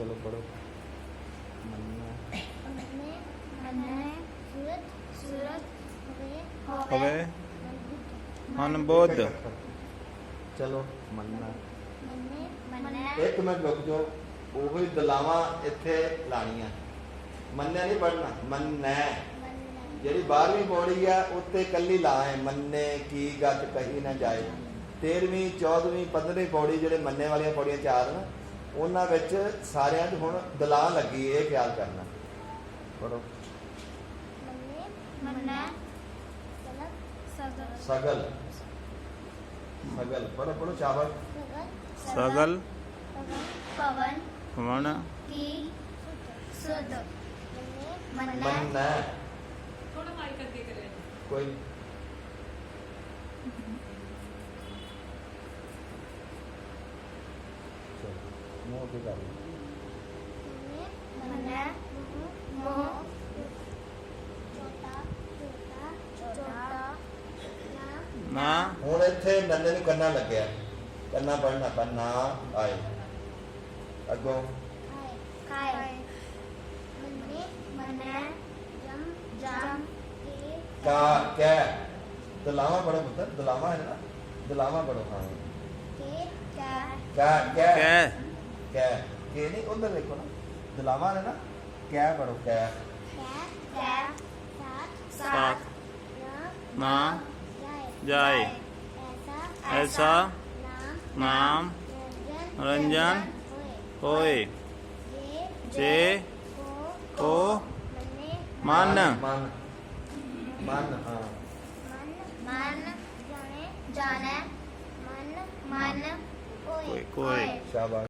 ਚਲੋ ਪੜੋ ਮੰਨਣਾ ਮੰਨੇ ਮੰਨੇ ਸੂਰਤ ਸੂਰਤ ਹੋਵੇ। ਹੋਵੇ। ਮਨ ਮਨ ਬੁੱਧ। ਚਲੋ ਮੰਨਣਾ। ਮੰਨੇ ਮੰਨੇ ਇੱਕ ਮਿੰਟ ਰੁਕ ਜਾਓ। ਉਹੀ ਦਲਾਵਾਂ ਇੱਥੇ ਲਾਣੀਆਂ। ਮੰਨਿਆ ਨਹੀਂ ਪੜਨਾ ਮੰਨੈ। ਮੰਨੇ ਜਿਹੜੀ 12ਵੀਂ ਪੌੜੀ ਆ ਉੱਤੇ ਕੱਲੀ ਲਾ ਹੈ ਮੰਨੇ ਕੀ ਗੱਤ ਕਹੀ ਨਾ ਜਾਏ। 13ਵੀਂ 14ਵੀਂ 15ਵੀਂ ਪੌੜੀ ਜਿਹੜੇ ਮੰਨੇ ਵਾਲੀਆਂ ਪੌੜੀਆਂ ਚਾਰ ਨਾ ਉਹਨਾਂ ਵਿੱਚ ਸਾਰਿਆਂ 'ਚ ਹੁਣ ਦਲਾਂ ਲੱਗੀ ਇਹ ਖਿਆਲ ਕਰਨਾ। ਪੜੋ ਮੰਨੇ ਸਗਲ ਸਗਲ। ਸਗਲ। ਪੜੋ ਪੜੋ ਚਾਵਲ। ਸਗਲ ਪਵਨ। ਪਵਨ। ਕੀ? ਸੁਧ। ਮੰਨੇ ਥੋੜਾ ਮਾਈਕ ਅੱਗੇ ਕੋਈ ਨੀ। ਚਲੋ, ਮੂੰਹ ਅੱਗੇ ਕਰ। ਮੰਨੇ ਮੋਹ ਨਾ। ਹੁਣ ਇੱਥੇ ਨੰਨੇ ਨੂੰ ਕੰਨਾ ਲੱਗਿਆ। ਕੰਨਾ ਪੜਨਾ ਕੰਨਾ ਆਏ। ਅੱਗੋਂ। ਖਾਏ ਮੰਨੇ ਮੰਨੇ ਜਮ ਜਮ ਕੇ ਕਾ। ਕੈ ਦਲਾਵਾ ਪੜੋ ਪੁੱਤਰ ਦਲਾਵਾ ਹੈ ਨਾ। ਦਲਾਵਾ ਪੜੋ ਹਾਂ। ਕੇ। ਕਾ ਕਾ। ਕੈ। ਕੈ। ਕੇ ਨਹੀਂ ਉਧਰ ਦੇਖੋ ਨਾ। ਦਲਾਵਾ ਹੈ ਨਾ ਕੈ ਪੜੋ ਕੈ। ਨਾ ਨਾ ਨਾਮ ਨਾਮ ਰੰਜਨ ਰੰਜਨ ਹੋਏ। ਹੋਏ ਜੇ ਜੇ ਕੋ ਕੋ ਮੰਨੇ। ਮਨ ਹਾਂ ਮਨ ਮਨ ਜਾਣੇ ਜਾਣੇ। ਮਨ ਮਨ ਕੋਈ- ਹੋਏ ਕੋਈ। ਸ਼ਾਬਾਸ਼।